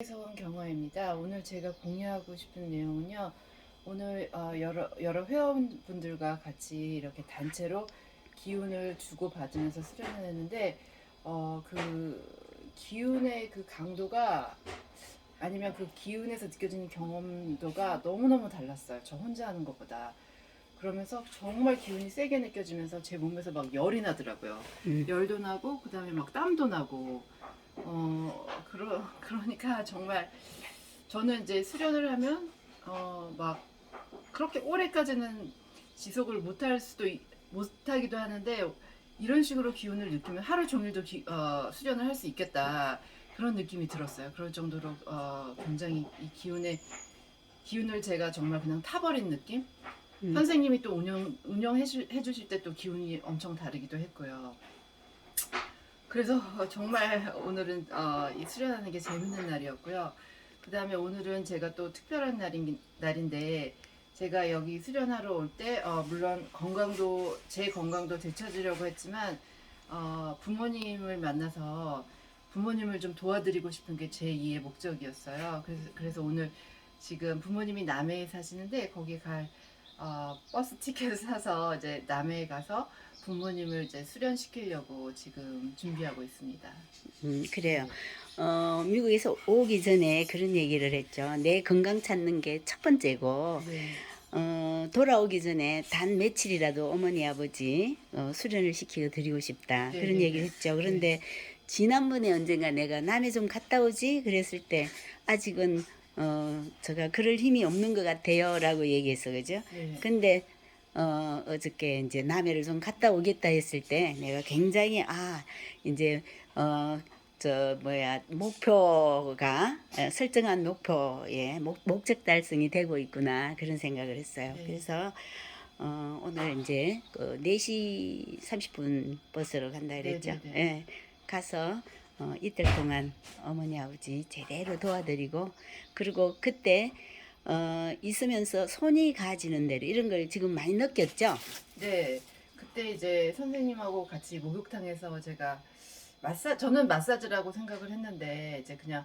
온 경화입니다. 오늘 제가 공유하고 싶은 내용은요. 오늘 어, 여러 여러 회원분들과 같이 이렇게 단체로 기운을 주고 받으면서 수련을 했는데 어, 그 기운의 그 강도가 아니면 그 기운에서 느껴지는 경험도가 너무너무 달랐어요. 저 혼자 하는 것보다. 그러면서 정말 기운이 세게 느껴지면서 제 몸에서 막 열이 나더라고요. 음. 열도 나고 그다음에 막 땀도 나고 어 그러 그러니까 정말 저는 이제 수련을 하면 어 막 그렇게 오래까지는 지속을 못할 수도 있- 못하기도 하는데 이런 식으로 기운을 느끼면 하루 종일도 기, 어, 수련을 할 수 있겠다 그런 느낌이 들었어요. 그럴 정도로 어, 굉장히 이 기운의 기운을 제가 정말 그냥 타버린 느낌. 음. 선생님이 또 운영 운영해 주, 해주실 때 또 기운이 엄청 다르기도 했고요. 그래서 정말 오늘은 어, 이 수련하는 게 재밌는 날이었고요. 그 다음에 오늘은 제가 또 특별한 날인, 날인데 제가 여기 수련하러 올때 어, 물론 건강도 제 건강도 되찾으려고 했지만 어, 부모님을 만나서 부모님을 좀 도와드리고 싶은 게 제 2의 목적이었어요. 그래서, 그래서 오늘 지금 부모님이 남해에 사시는데 거기 갈 어, 버스 티켓을 사서 이제 남해에 가서 부모님을 이제 수련시키려고 지금 준비하고 있습니다. 음, 그래요. 어, 미국에서 오기 전에 그런 얘기를 했죠. 내 건강 찾는 게 첫 번째고, 네. 어, 돌아오기 전에 단 며칠이라도 어머니 아버지 어, 수련을 시키고 드리고 싶다. 네, 그런 네, 얘기를 네. 했죠. 그런데 지난번에 언젠가 내가 남해 좀 갔다 오지? 그랬을 때 아직은 어, 제가 그럴 힘이 없는 것 같아요. 라고 얘기했어. 그죠? 네. 근데 어, 어저께 이제 남해를 좀 갔다 오겠다 했을 때 내가 굉장히 아 이제 어 저 뭐야 목표가 어, 설정한 목표에 목, 목적 달성이 되고 있구나 그런 생각을 했어요. 네. 그래서 어, 오늘 이제 그 4시 30분 버스로 간다 그랬죠. 네, 네, 네. 예. 가서 어, 이틀 동안 어머니 아버지 제대로 도와드리고 그리고 그때 어, 있으면서 손이 가지는 대로 이런 걸 지금 많이 느꼈죠. 네. 그때 이제 선생님하고 같이 목욕탕에서 제가 마사 저는 마사지라고 생각을 했는데 이제 그냥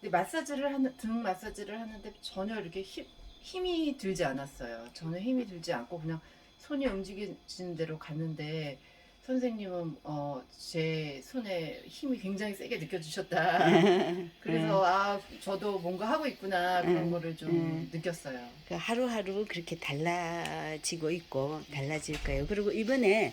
근데 마사지를 하는 등 마사지를 하는데 전혀 이렇게 힘, 힘이 들지 않았어요. 전혀 힘이 들지 않고 그냥 손이 움직이는 대로 갔는데 선생님은 어, 제 손에 힘이 굉장히 세게 느껴지셨다. 그래서 아 저도 뭔가 하고 있구나 그런 음, 거를 좀 음. 느꼈어요. 그 하루하루 그렇게 달라지고 있고 달라질 거예요. 그리고 이번에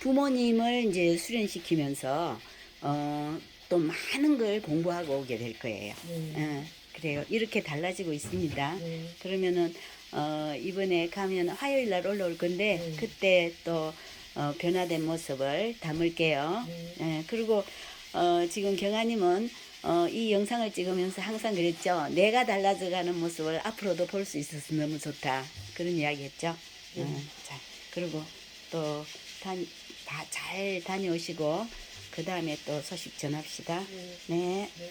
부모님을 이제 수련시키면서 어, 또 많은 걸 공부하고 오게 될 거예요. 네. 어, 그래요. 이렇게 달라지고 있습니다. 네. 그러면은 어, 이번에 가면 화요일 날 올라올 건데 네. 그때 또 어, 변화된 모습을 담을게요. 네. 예, 그리고 어, 지금 경아님은 어, 이 영상을 찍으면서 항상 그랬죠. 내가 달라져가는 모습을 앞으로도 볼 수 있어서 너무 좋다. 그런 이야기 했죠. 네. 어, 자, 그리고 또 다 잘 다녀오시고 그 다음에 또 소식 전합시다. 네. 네. 네.